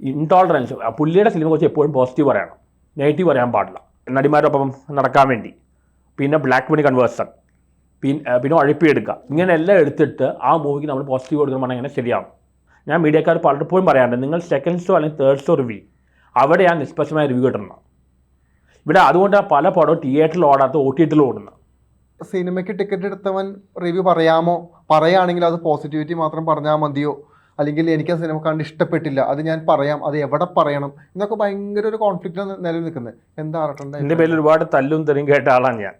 Intolerance പുള്ളിയുടെ cinema കുറിച്ച് എപ്പോഴും പോസിറ്റീവ് പറയണം. നെഗറ്റീവ് പറയാൻ പാടില്ല. നടിമാരോടൊപ്പം നടക്കാൻ വേണ്ടി. പിന്നെ ബ്ലാക്ക് മണി കൺവേഴ്സൺ പിന്നെ പിന്നെ ഉഴപ്പിയെടുക്കുക ഇങ്ങനെ എല്ലാം എടുത്തിട്ട് ആ മൂവിക്ക് നമ്മൾ പോസിറ്റീവ് കൊടുക്കണം അങ്ങനെ ശരിയാവും. ഞാൻ മീഡിയക്കാർ പലപ്പോഴും പറയാറുണ്ട് നിങ്ങൾ സെക്കൻഡ് ഷോ അല്ലെങ്കിൽ തേർഡ് ഷോ റിവ്യൂ അവിടെ ഞാൻ നിഷ്പക്ഷമായ റിവ്യൂ കിട്ടണം. ഇവിടെ അതുകൊണ്ടാണ് പല പടവും തിയേറ്ററിൽ ഓടാത്ത ഒ ടി ടിയിൽ ഓടുന്നത്. സിനിമയ്ക്ക് ടിക്കറ്റ് എടുത്തവൻ റിവ്യൂ പറയാമോ? പറയുകയാണെങ്കിൽ അത് പോസിറ്റിവിറ്റി മാത്രം പറഞ്ഞാൽ മതിയോ? അല്ലെങ്കിൽ എനിക്ക് ആ സിനിമ കണ്ട് ഇഷ്ടപ്പെട്ടില്ല അത് ഞാൻ പറയാം അത് എവിടെ പറയണം എന്നൊക്കെ ഭയങ്കര ഒരു കോൺഫ്ലിക്റ്റ് നിലനിൽക്കുന്നത് എന്താ എന്റെ പേരിൽ ഒരുപാട് തല്ലും തെറിയും കേട്ട ആളാണ് ഞാൻ.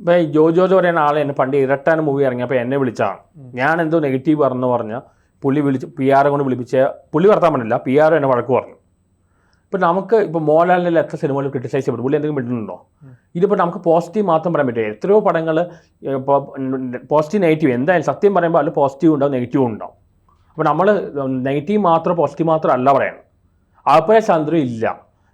ഇപ്പം ഈ ജോജോ എന്ന് പറയുന്ന ആളെ എന്നെ പണ്ട് ഇരട്ടാൻ മൂവി ഇറങ്ങിയപ്പോൾ എന്നെ വിളിച്ചാണ് ഞാൻ എന്തോ നെഗറ്റീവ് പറഞ്ഞു പറഞ്ഞ് പുള്ളി വിളിച്ച് പി ആർ കൊണ്ട് വിളിപ്പിച്ച പുള്ളി വർത്താൻ പറ്റില്ല പി ആർ എന്നെ വഴക്ക് പറഞ്ഞു. ഇപ്പം നമുക്ക് ഇപ്പോൾ മോഹൻലാലിന്റെ എത്ര സിനിമകൾ ക്രിട്ടിസൈസ് ചെയ്യപ്പെടും? പുള്ളി എന്തെങ്കിലും വിട്ടിട്ടുണ്ടോ ഇതിപ്പോൾ നമുക്ക് പോസിറ്റീവ് മാത്രം പറയാൻ പറ്റില്ല. എത്രയോ പടങ്ങൾ ഇപ്പോൾ പോസിറ്റീവ് നെഗറ്റീവ് എന്തായാലും സത്യം പറയുമ്പോൾ അതിൽ പോസിറ്റീവ് ഉണ്ടാവും നെഗറ്റീവ് ഉണ്ടാവും അപ്പോൾ നമ്മൾ നെഗറ്റീവ് മാത്രം പോസിറ്റീവ് മാത്രം അല്ല പറയണം അഭിപ്രായ സ്വാതന്ത്ര്യം ഇല്ല.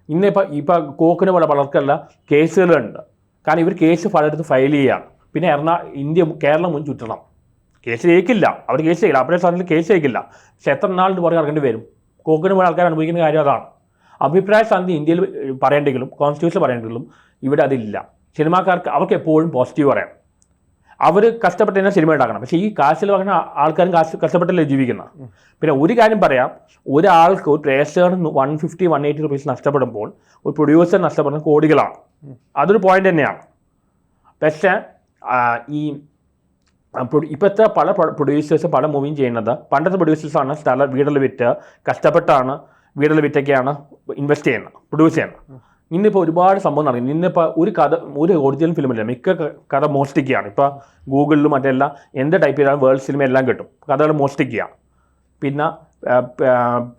ഇന്നിപ്പോൾ ഇപ്പോൾ കോക്കിന് പോലെ പലർക്കല്ല കേസുകളുണ്ട്. കാരണം ഇവർ കേസ് പലയിടത്ത് ഫയൽ ചെയ്യുകയാണ് പിന്നെ എറണാ ഇന്ത്യ കേരളം മുൻ ചുറ്റണം. കേസ് ജയിക്കില്ല. അവർ കേസ് ചെയ്യില്ല അഭിപ്രായ സ്വാതന്ത്ര്യം കേസ് ജയിക്കില്ല. പക്ഷെ എത്ര നാളിന് പുറകെ ഇറങ്ങേണ്ടി വരും? കോക്കിന് പോലെ ആൾക്കാർ അനുഭവിക്കുന്ന കാര്യം അതാണ്. അഭിപ്രായ സ്വാതന്ത്ര്യം ഇന്ത്യയിൽ പറയേണ്ടെങ്കിലും കോൺസ്റ്റിറ്റ്യൂഷൻ പറയേണ്ടെങ്കിലും ഇവിടെ അതില്ല. സിനിമാക്കാർക്ക് അവർക്ക് എപ്പോഴും പോസിറ്റീവ് പറയാം. അവർ കഷ്ടപ്പെട്ട് തന്നെ സിനിമ ഉണ്ടാക്കണം. പക്ഷേ ഈ കാശിൽ വാങ്ങുന്ന ആൾക്കാരും കാശ് കഷ്ടപ്പെട്ടല്ലേ ജീവിക്കുന്നത് പിന്നെ ഒരു കാര്യം പറയാം. ഒരാൾക്ക് ഒരു പ്രേക്ഷകന് one fifty one eighty rupees നഷ്ടപ്പെടുമ്പോൾ ഒരു പ്രൊഡ്യൂസർ നഷ്ടപ്പെടുന്ന കോടികളാണ്. അതൊരു പോയിന്റ് തന്നെയാണ്. പക്ഷേ ഈ ഇപ്പോഴത്തെ പല പ്രൊഡ്യൂസേഴ്സും പല മൂവിയും ചെയ്യുന്നത് പണ്ടത്തെ പ്രൊഡ്യൂസേഴ്സാണ് സ്ഥലം വീടുകൾ വിറ്റ് കഷ്ടപ്പെട്ടാണ് വീടുകൾ വിറ്റൊക്കെയാണ് ഇൻവെസ്റ്റ് ചെയ്യുന്നത് പ്രൊഡ്യൂസ് ചെയ്യുന്നത് ഇന്നിപ്പോൾ ഒരുപാട് സംഭവം നടക്കുന്നു. ഇന്നിപ്പോൾ ഒരു കഥ ഒരു ഒറിജിനൽ ഫിലിമില്ല മിക്ക കഥ മോഷ്ടിക്കുകയാണ്. ഇപ്പോൾ ഗൂഗിളിലും മറ്റെല്ലാം എന്ത് ടൈപ്പ് ചെയ്താലും വേൾഡ് സിനിമ എല്ലാം കിട്ടും. കഥകൾ മോഷ്ടിക്കുക. പിന്നെ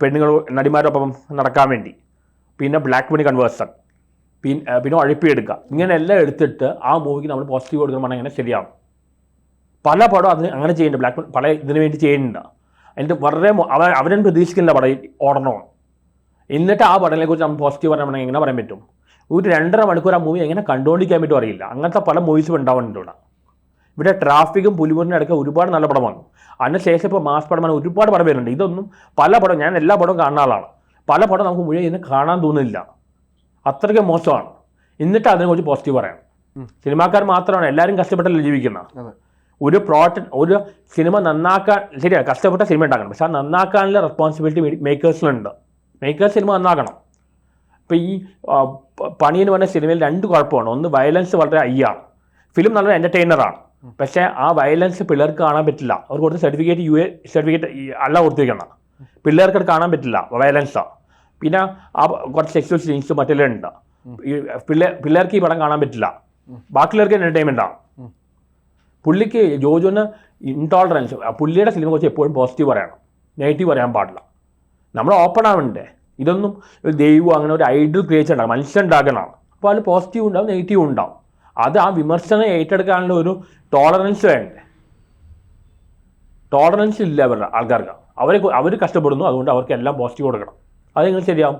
പെണ്ണുങ്ങൾ നടിമാരൊപ്പം നടക്കാൻ വേണ്ടി. പിന്നെ ബ്ലാക്ക് മണി കൺവേഴ്സൺ പിന്നെ പിന്നെ ഒഴിപ്പിയെടുക്കുക ഇങ്ങനെ എല്ലാം എടുത്തിട്ട് ആ മൂവിക്ക് നമ്മൾ പോസിറ്റീവ് കൊടുക്കണം അങ്ങനെ ശരിയാവും. പല പടം അതിന് അങ്ങനെ ചെയ്യുന്നുണ്ട്. ബ്ലാക്ക് പല ഇതിനു വേണ്ടി ചെയ്യുന്നുണ്ട്. എന്നിട്ട് വളരെ അവൻ അവ അവരും പ്രതീക്ഷിക്കുന്നില്ല പടം ഓടണമെന്ന് എന്നിട്ട് ആ പടത്തിനെ കുറിച്ച് നമ്മൾ പോസിറ്റീവ് പറയണമെങ്കിൽ എങ്ങനെ പറയാൻ പറ്റും? ഒരു രണ്ടര മണിക്കൂർ ആ മൂവി എങ്ങനെ കണ്ടുകൊണ്ടിരിക്കാൻ പറ്റും അറിയില്ല. അങ്ങനത്തെ പല മൂവീസും ഉണ്ടാവുന്നുണ്ട് ഇവിടെ. ഇവിടെ ട്രാഫിക്കും പുലിമുറിനും ഇടയ്ക്ക് ഒരുപാട് നല്ല പടം വന്നു. അതിനുശേഷം ഇപ്പോൾ മാസ് പടമാണ് ഒരുപാട് പടം വരുന്നുണ്ട്. ഇതൊന്നും പല പടം ഞാൻ എല്ലാ പടവും കാണുന്ന ആളാണ്. പല പടം നമുക്ക് മുഴുവൻ ഇന്ന് കാണാൻ തോന്നുന്നില്ല. അത്രയ്ക്ക് മോശമാണ്. എന്നിട്ട് അതിനെക്കുറിച്ച് പോസിറ്റീവ് പറയണം. സിനിമാക്കാർ മാത്രമാണ് എല്ലാവരും കഷ്ടപ്പെട്ടല്ലേ ജീവിക്കുന്നത്? ഒരു പ്രോട്ട ഒരു സിനിമ നന്നാക്കാൻ ശരിയാണ് കഷ്ടപ്പെട്ട സിനിമ ഉണ്ടാക്കണം. പക്ഷെ ആ നന്നാക്കാനുള്ള റെസ്പോൺസിബിലിറ്റി മേക്കേഴ്സിനുണ്ട് മേക്കേഴ്സ് സിനിമ നന്നാക്കണം ഇപ്പോൾ ഈ പണിയെന്ന് പറഞ്ഞ സിനിമയിൽ രണ്ട് കുഴപ്പമാണ്. ഒന്ന് വയലൻസ് വളരെ അയ്യാണ് ഫിലിം നല്ലൊരു എന്റർടൈനറാണ് പക്ഷേ ആ വയലൻസ് പിള്ളേർക്ക് കാണാൻ പറ്റില്ല. അവർ കൊടുത്ത സർട്ടിഫിക്കറ്റ് യു എ സർട്ടിഫിക്കറ്റ് അല്ല കൊടുത്തിരിക്കണം. പിള്ളേർക്ക് അത് കാണാൻ പറ്റില്ല. വയലൻസാണ് പിന്നെ ആ കുറച്ച് സെക്സ്വൽ സീൻസ് മറ്റെല്ലാം ഉണ്ട്. ഈ പിള്ളേ പിള്ളേർക്ക് ഈ പടം കാണാൻ പറ്റില്ല. ബാക്കിയുള്ളവർക്ക് എന്റർടൈൻമെന്റ് ആണ് പുള്ളിക്ക് ജോജോന് ഇൻടോളറൻസ് പുള്ളിയുടെ സിനിമ കുറിച്ച് എപ്പോഴും പോസിറ്റീവ് പറയണം. നെഗറ്റീവ് പറയാൻ പാടില്ല. നമ്മൾ ഓപ്പൺ ആവണ്ടേ? ഇതൊന്നും ഒരു ദൈവം അങ്ങനെ ഒരു ഐഡിയൽ ക്രിയേറ്റ് ഉണ്ടാകും മനുഷ്യൻ ഉണ്ടാകണം. അപ്പോൾ അതിൽ പോസിറ്റീവ് ഉണ്ടാവും നെഗറ്റീവ് ഉണ്ടാവും. അത് ആ വിമർശനം ഏറ്റെടുക്കാനുള്ള ഒരു ടോളറൻസ് വേണ്ടേ? ടോളറൻസ് ഇല്ല അവരുടെ ആൾക്കാർക്ക്. അവരെ അവർ കഷ്ടപ്പെടുന്നു. അതുകൊണ്ട് അവർക്ക് എല്ലാം പോസിറ്റീവ് കൊടുക്കണം. അത് നിങ്ങൾ ശരിയാവും?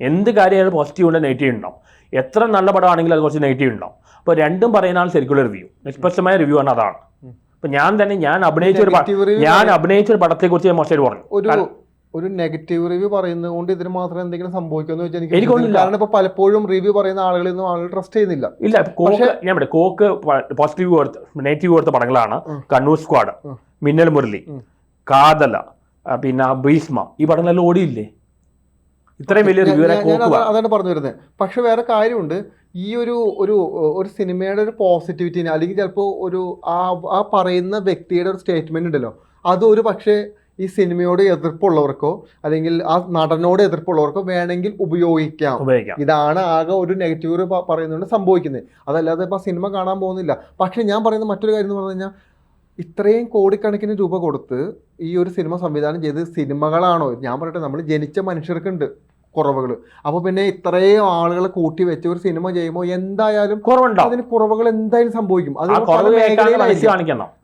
എന്ത് കാര്യമായാലും പോസിറ്റീവ് ഉണ്ട് നെഗറ്റീവ് ഉണ്ടാവും. എത്ര നല്ല പടമാണെങ്കിലും അത് കുറച്ച് നെഗറ്റീവ് ഉണ്ടാവും. അപ്പോൾ രണ്ടും പറയുന്നതാണ് ശരിക്കുള്ള റിവ്യൂ നിഷ്പക്ഷമായ റിവ്യൂ ആണ് അതാണ്. അപ്പൊ ഞാൻ തന്നെ ഞാൻ അഭിനയിച്ച ഒരു ഞാൻ അഭിനയിച്ച ഒരു പടത്തെക്കുറിച്ച് ഞാൻ മോശമായിട്ട് പറഞ്ഞു. ഒരു നെഗറ്റീവ് റിവ്യൂ പറയുന്നത് കൊണ്ട് ഇതിന് മാത്രം എന്തെങ്കിലും സംഭവിക്കുമെന്ന് വെച്ചാൽ എനിക്ക് കാരണം ഇപ്പൊ പലപ്പോഴും റിവ്യൂ പറയുന്ന ആളുകളിൽ നിന്നും ആളുകൾ ട്രസ്റ്റ് ചെയ്യുന്നില്ല. ഇല്ല കോക്ക് ഞാൻ പറയാം കോക്ക് പോസിറ്റീവ് കൊടുത്ത നെഗറ്റീവ് കൊടുത്ത പടങ്ങളാണ്. കണ്ണൂർ സ്ക്വാഡ് മിന്നൽ മുരളി. കാതല പിന്നെ ഭീഷ്മ ഈ പടങ്ങളെല്ലാം ഓടിയില്ലേ? ഇത്രയും വലിയ റിവ്യൂ അതാണ് പറഞ്ഞു വരുന്നത്. പക്ഷെ വേറെ കാര്യമുണ്ട്. ഈ ഒരു ഒരു ഒരു സിനിമയുടെ ഒരു പോസിറ്റിവിറ്റിനെ അല്ലെങ്കിൽ ചിലപ്പോൾ ഒരു ആ ആ പറയുന്ന വ്യക്തിയുടെ ഒരു സ്റ്റേറ്റ്മെന്റ് ഉണ്ടല്ലോ. അത് ഒരു പക്ഷേ ഈ സിനിമയോട് എതിർപ്പുള്ളവർക്കോ അല്ലെങ്കിൽ ആ നടനോട് എതിർപ്പുള്ളവർക്കോ വേണമെങ്കിൽ ഉപയോഗിക്കാം. ഇതാണ് ആകെ ഒരു നെഗറ്റീവ് പറയുന്നുണ്ട് സംഭവിക്കുന്നത്. അതല്ലാതെ ഇപ്പം സിനിമ കാണാൻ പോകുന്നില്ല. പക്ഷേ ഞാൻ പറയുന്ന മറ്റൊരു കാര്യം എന്ന് പറഞ്ഞു കഴിഞ്ഞാൽ ഇത്രയും കോടിക്കണക്കിന് രൂപ കൊടുത്ത് ഈ ഒരു സിനിമ സംവിധാനം ചെയ്ത് സിനിമകളാണോ? ഞാൻ പറയട്ടെ നമ്മൾ ജനിച്ച മനുഷ്യർക്കുണ്ട് കുറവുകൾ അപ്പോൾ പിന്നെ ഇത്രയും ആളുകളെ കൂട്ടി വെച്ച് ഒരു സിനിമ ചെയ്യുമ്പോൾ എന്തായാലും കുറവുണ്ടോ അതിന് കുറവുകൾ എന്തായാലും സംഭവിക്കും. അത്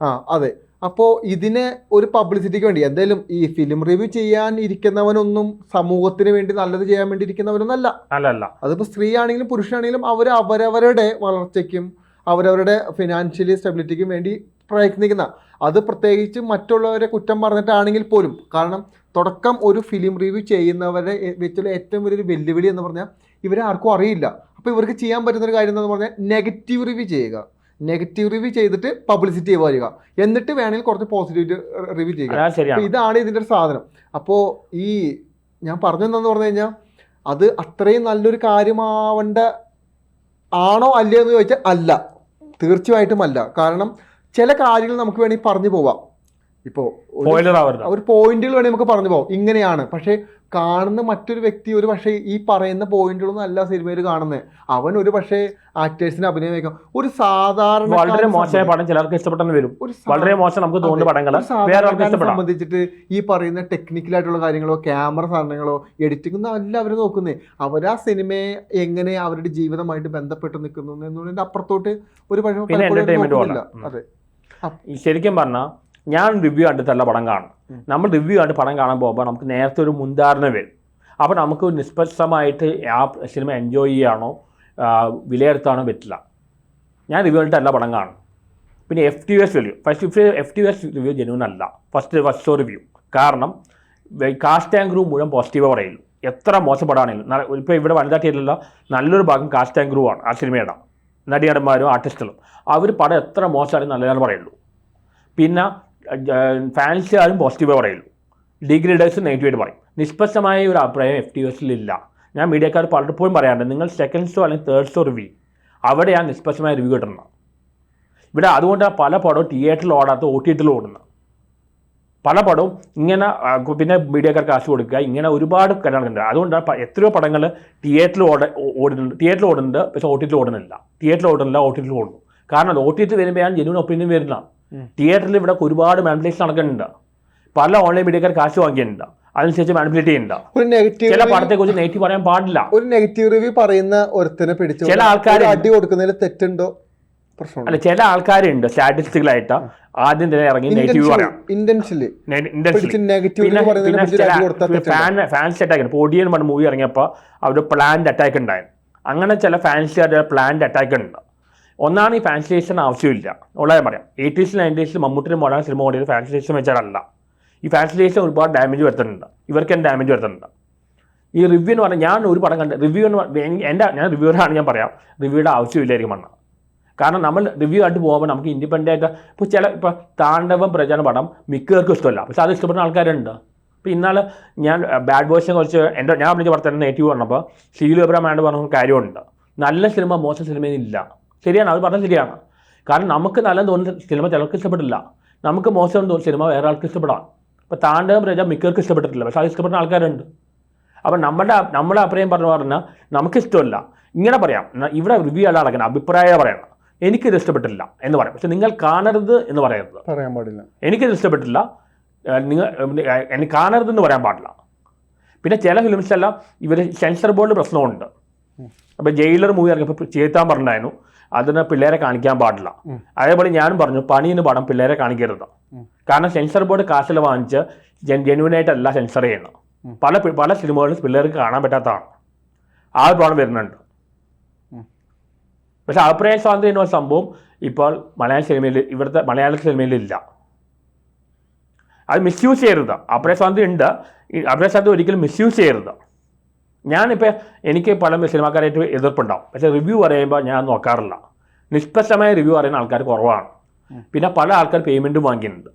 ആ അതെ. അപ്പോൾ ഇതിനെ ഒരു പബ്ലിസിറ്റിക്ക് വേണ്ടി എന്തായാലും ഈ ഫിലിം റിവ്യൂ ചെയ്യാൻ ഇരിക്കുന്നവനൊന്നും സമൂഹത്തിന് വേണ്ടി നല്ലത് ചെയ്യാൻ വേണ്ടി ഇരിക്കുന്നവനൊന്നല്ല. അല്ല അല്ല അതിപ്പോൾ സ്ത്രീ ആണെങ്കിലും പുരുഷനാണെങ്കിലും അവർ അവരവരുടെ വളർച്ചയ്ക്കും അവരവരുടെ ഫിനാൻഷ്യലി സ്റ്റെബിലിറ്റിക്കും വേണ്ടി പ്രയത്നിക്കുന്ന അത് പ്രത്യേകിച്ച് മറ്റുള്ളവരെ കുറ്റം പറഞ്ഞിട്ടാണെങ്കിൽ പോലും കാരണം തുടക്കം ഒരു ഫിലിം റിവ്യൂ ചെയ്യുന്നവരെ വെച്ചുള്ള ഏറ്റവും വലിയൊരു വെല്ലുവിളി എന്ന് പറഞ്ഞാൽ ഇവരെ ആർക്കും അറിയില്ല. അപ്പോൾ ഇവർക്ക് ചെയ്യാൻ പറ്റുന്ന ഒരു കാര്യം എന്ന് പറഞ്ഞാൽ നെഗറ്റീവ് റിവ്യൂ ചെയ്യുക. നെഗറ്റീവ് റിവ്യൂ ചെയ്തിട്ട് പബ്ലിസിറ്റി വരിക എന്നിട്ട് വേണമെങ്കിൽ കുറച്ച് പോസിറ്റീവ് റിവ്യൂ ചെയ്യുക. ഇതാണ് ഇതിന്റെ ഒരു സാധനം. അപ്പോൾ ഈ ഞാൻ പറഞ്ഞെന്താന്ന് പറഞ്ഞു കഴിഞ്ഞാൽ അത് അത്രയും നല്ലൊരു കാര്യമാവേണ്ട ആണോ അല്ലയോ എന്ന് ചോദിച്ചാൽ അല്ല. തീർച്ചയായിട്ടും അല്ല. കാരണം ചില കാര്യങ്ങൾ നമുക്ക് വേണമെങ്കിൽ പറഞ്ഞു പോവാം. ഇപ്പോൾ ഒരു പോയിന്റുകൾ വേണമെങ്കിൽ നമുക്ക് പറഞ്ഞു പോവാം. ഇങ്ങനെയാണ്. പക്ഷേ കാണുന്ന മറ്റൊരു വ്യക്തി ഒരു പക്ഷേ ഈ പറയുന്ന പോയിന്റുകളൊന്നും അല്ല സിനിമയിൽ കാണുന്നത്. അവൻ ഒരു പക്ഷേ ആക്ടേഴ്സിന് അഭിനയം വയ്ക്കാം. ഒരു സാധാരണ വളരെ മോശമായ പടം ചിലർക്ക് ഇഷ്ടപ്പെട്ടെന്ന് വരും. വളരെ മോശം നമുക്ക് തോന്നുന്ന പടങ്ങൾ സംബന്ധിച്ചിട്ട് ഈ പറയുന്ന ടെക്നിക്കലായിട്ടുള്ള കാര്യങ്ങളോ ക്യാമറ സാധനങ്ങളോ എഡിറ്റിംഗ് ഒന്നും അല്ല അവർ നോക്കുന്നത്. അവർ ആ സിനിമയെ എങ്ങനെ അവരുടെ ജീവിതമായിട്ട് ബന്ധപ്പെട്ട് നിൽക്കുന്നു എന്നുള്ളതിന്റെ അപ്പുറത്തോട്ട് ഒരു പക്ഷേ. അതെ ശരിക്കും പറഞ്ഞാൽ ഞാൻ റിവ്യൂ കണ്ടിട്ടല്ല പടം കാണും. നമ്മൾ റിവ്യൂ കണ്ട് പടം കാണാൻ പോകുമ്പോൾ നമുക്ക് നേരത്തെ ഒരു മുൻധാരണ വരും. അപ്പോൾ നമുക്ക് നിഷ്പക്ഷമായിട്ട് ആ സിനിമ എൻജോയ് ചെയ്യാനോ ആ, വിലയിരുത്താനോ പറ്റില്ല. ഞാൻ റിവ്യൂ കണ്ടിട്ടല്ല പടം കാണും. പിന്നെ F T S review first F T S review genuine അല്ല. ഫസ്റ്റ് ഫസ്റ്റ് ഷോ റിവ്യൂ കാരണം കാസ്റ്റ് ആൻഡ് ഗ്രൂ മുഴുവൻ പോസിറ്റീവ് പറയുള്ളൂ എത്ര മോശം പടമാണെങ്കിലും ഇപ്പോൾ ഇവിടെ വനിതാ തിയേറ്ററിലുള്ള നല്ലൊരു ഭാഗം കാസ്റ്റ് ആൻഡ് ഗ്രൂ ആണ് ആ സിനിമയുടെ നടിയടന്മാരും ആർട്ടിസ്റ്റുകളും അവർ പടം എത്ര മോശമാണെന്ന് നല്ലതാണ് പറയുള്ളൂ. പിന്നെ ഫാൻസുകാരും പോസിറ്റീവ് പറയുള്ളൂ. ഡിഗ്രേഡേഴ്സ് നെഗറ്റീവായിട്ട് പറയും. നിഷ്പക്ഷമായ ഒരു അഭിപ്രായം എഫ് ടി എസിലില്ല ഞാൻ മീഡിയക്കാർ പലപ്പോഴും പറയാറുണ്ട് നിങ്ങൾ സെക്കൻഡ് ഷോ അല്ലെങ്കിൽ തേർഡ് ഷോ റിവ്യൂ അവിടെയാണ് നിഷ്പക്ഷമായ റിവ്യൂ കിട്ടുന്നത് ഇവിടെ അതുകൊണ്ടാണ് പല പടവും തിയേറ്ററിൽ ഓടാത്ത ഒ ടി ടിയിൽ ഓടുന്നത്. പല പടവും ഇങ്ങനെ പിന്നെ മീഡിയക്കാർ കാശ് കൊടുക്കുക ഇങ്ങനെ ഒരുപാട് കാര്യങ്ങളുണ്ട് അതുകൊണ്ടാണ് എത്രയോ പടങ്ങൾ തിയേറ്ററിൽ ഓട ഓടുന്നുണ്ട്. തിയേറ്ററിൽ ഓടുന്നുണ്ട് പക്ഷേ ഒ ടി ടിയിൽ ഓടുന്നില്ല. തിയേറ്ററിൽ ഓടുന്നില്ല ഒ ടി ടിയിൽ ഓടുന്നു. കാരണം ഒ ടി ടി വരുമ്പോൾ ജെന്യൂൻ ഒപ്പീനിയൻ വരുന്നതാണ്. തിയേറ്ററിൽ ഇവിടെ ഒരുപാട് മാനിപ്പുലേഷൻ നടക്കുന്നുണ്ട്. പല ഓൺലൈൻ മീഡിയക്കാർ കാശ് വാങ്ങിയിട്ടുണ്ട് അതിനനുസരിച്ച് മാനിപ്പുലേറ്റ് ചെയ്യുന്നുണ്ട്. ഒരു നെഗറ്റീവ് ചില പടത്തെക്കുറിച്ച് നെഗറ്റീവ് പറയാൻ പാടില്ല. ഒരു നെഗറ്റീവ് റിവ്യൂ പറയുന്ന ഒരുത്തനെ പിടിച്ചു ചില ആൾക്കാർ അടി കൊടുക്കുന്നതിൽ തെറ്റുണ്ടോ? അല്ല ചില ആൾക്കാരുണ്ട് സ്റ്റാറ്റിസ്റ്റിക്കലായിട്ട് ആദ്യം തന്നെ ഇറങ്ങി നെഗറ്റീവ് പറയാം. ഫാൻസ് അറ്റാക്ക് ഉണ്ട് പൊടിയൻ പറഞ്ഞ മൂവി ഇറങ്ങിയപ്പോൾ അവർ പ്ലാൻഡ് അറ്റാക്ക് ഉണ്ടായിരുന്നു. അങ്ങനെ ചില ഫാൻസുകാരുടെ പ്ലാൻഡ് അറ്റാക്ക് ഉണ്ട്. ഒന്നാണ് ഈ ഫാൻസിലേഷൻ ആവശ്യമില്ല. ഉള്ളത് പറയാം. എയ്റ്റീസ് നയന്റീസിൽ മമ്മൂട്ടിനും മോഡാൻ സിനിമ ഓടിയത് ഫാൻസിലേഷൻ വെച്ചാലല്ല. ഈ ഫാൻസിലേഷൻ ഒരുപാട് ഡാമേജ് വരുത്തുന്നുണ്ട്. ഇവർക്ക് എന്ത് ഡാമേജ് വരുത്തുന്നുണ്ട്? ഈ റിവ്യൂ എന്ന് പറഞ്ഞാൽ ഞാൻ ഒരു പടം കണ്ട് റിവ്യൂ എന്ന് എന്റെ ഞാൻ റിവ്യൂറാണ് ഞാൻ പറയാം. റിവ്യൂയുടെ ആവശ്യമില്ലായിരിക്കും മണ്ണ കാരണം നമ്മൾ റിവ്യൂ ആയിട്ട് പോകുമ്പോൾ നമുക്ക് ഇൻഡിപെൻഡന്റ് ആയിട്ട് ഇപ്പോൾ ചില ഇപ്പോൾ താണ്ഡവം പ്രചാരണ പടം മിക്കവർക്കും ഇഷ്ടമല്ല. പക്ഷെ അത് ഇഷ്ടപ്പെടുന്ന ആൾക്കാരുണ്ട്. ഇപ്പോൾ ഇന്നാൾ ഞാൻ ബാഡ് ബോയ്സിനെ കുറിച്ച് എന്റെ ഞാൻ വിളിച്ച വർത്തമാനം നെഗറ്റീവ് പറഞ്ഞപ്പോൾ ഷീലു എബ്രഹാമാണ്ട് പറഞ്ഞ കാര്യമുണ്ട്. നല്ല സിനിമ മോശം സിനിമയിലില്ല ശരിയാണ് അത് പറഞ്ഞത് ശരിയാണ്. കാരണം നമുക്ക് നല്ല തോന്നുന്ന സിനിമ ചിലർക്ക് ഇഷ്ടപ്പെട്ടില്ല നമുക്ക് മോശം തോന്നുന്ന സിനിമ വേറെ ആൾക്ക് ഇഷ്ടപ്പെടാം. ഇപ്പോൾ താണ്ഡവം പ്രജ മിക്കവർക്ക് ഇഷ്ടപ്പെട്ടിട്ടില്ല പക്ഷെ അത് ഇഷ്ടപ്പെടുന്ന ആൾക്കാരുണ്ട്. അപ്പം നമ്മുടെ നമ്മുടെ അഭിപ്രായം പറഞ്ഞു പറഞ്ഞാൽ നമുക്കിഷ്ടമല്ല ഇങ്ങനെ പറയാം ഇവിടെ റിവ്യൂ അല്ല നടക്കണം അഭിപ്രായം പറയണം എനിക്കിത് ഇഷ്ടപ്പെട്ടില്ല എന്ന് പറയാം. പക്ഷെ നിങ്ങൾ കാണരുത് എന്ന് പറയരുത്. പറയാൻ പാടില്ല. എനിക്കിത് ഇഷ്ടപ്പെട്ടില്ല. നിങ്ങൾ എനിക്ക് കാണരുതെന്ന് പറയാൻ പാടില്ല. പിന്നെ ചില ഫിലിംസ് എല്ലാം ഇവർ സെൻസർ ബോർഡ് പ്രശ്നമുണ്ട്. അപ്പോൾ ജയിലർ മൂവി ഇറങ്ങിയപ്പോൾ ചേത്താൻ പറഞ്ഞിട്ടുണ്ടായിരുന്നു. അതിന് പിള്ളേരെ കാണിക്കാൻ പാടില്ല. അതേപോലെ ഞാനും പറഞ്ഞു പണിയെന്ന് പടം പിള്ളേരെ കാണിക്കരുത്. കാരണം സെൻസർ ബോർഡ് കാശിൽ വാങ്ങിച്ച് ജെന്യൂനായിട്ടല്ല സെൻസർ ചെയ്യുന്നത്. പല പല സിനിമകളും പിള്ളേർക്ക് കാണാൻ പറ്റാത്തതാണ്. ആ ഒരു പ്രോബ്ലം വരുന്നുണ്ട്. പക്ഷെ അഭിപ്രായ സ്വാതന്ത്ര്യം എന്ന സംഭവം ഇപ്പോൾ മലയാള സിനിമയിൽ ഇവിടുത്തെ മലയാള സിനിമയിൽ ഇല്ല. അത് മിസ്യൂസ് ചെയ്യരുത്. അഭിപ്രായ സ്വാതന്ത്ര്യം ഉണ്ട്. അഭിപ്രായ സ്വാതന്ത്ര്യം ഒരിക്കലും മിസ്യൂസ് ചെയ്യരുത്. ഞാനിപ്പോൾ എനിക്ക് പല സിനിമാക്കാരായിട്ട് എതിർപ്പുണ്ടാവും. പക്ഷേ റിവ്യൂ പറയുമ്പോൾ ഞാൻ നോക്കാറില്ല. നിഷ്പക്ഷമായ റിവ്യൂ അറിയുന്ന ആൾക്കാർ കുറവാണ്. പിന്നെ പല ആൾക്കാർ പേയ്മെന്റും വാങ്ങിയിട്ടുണ്ട്.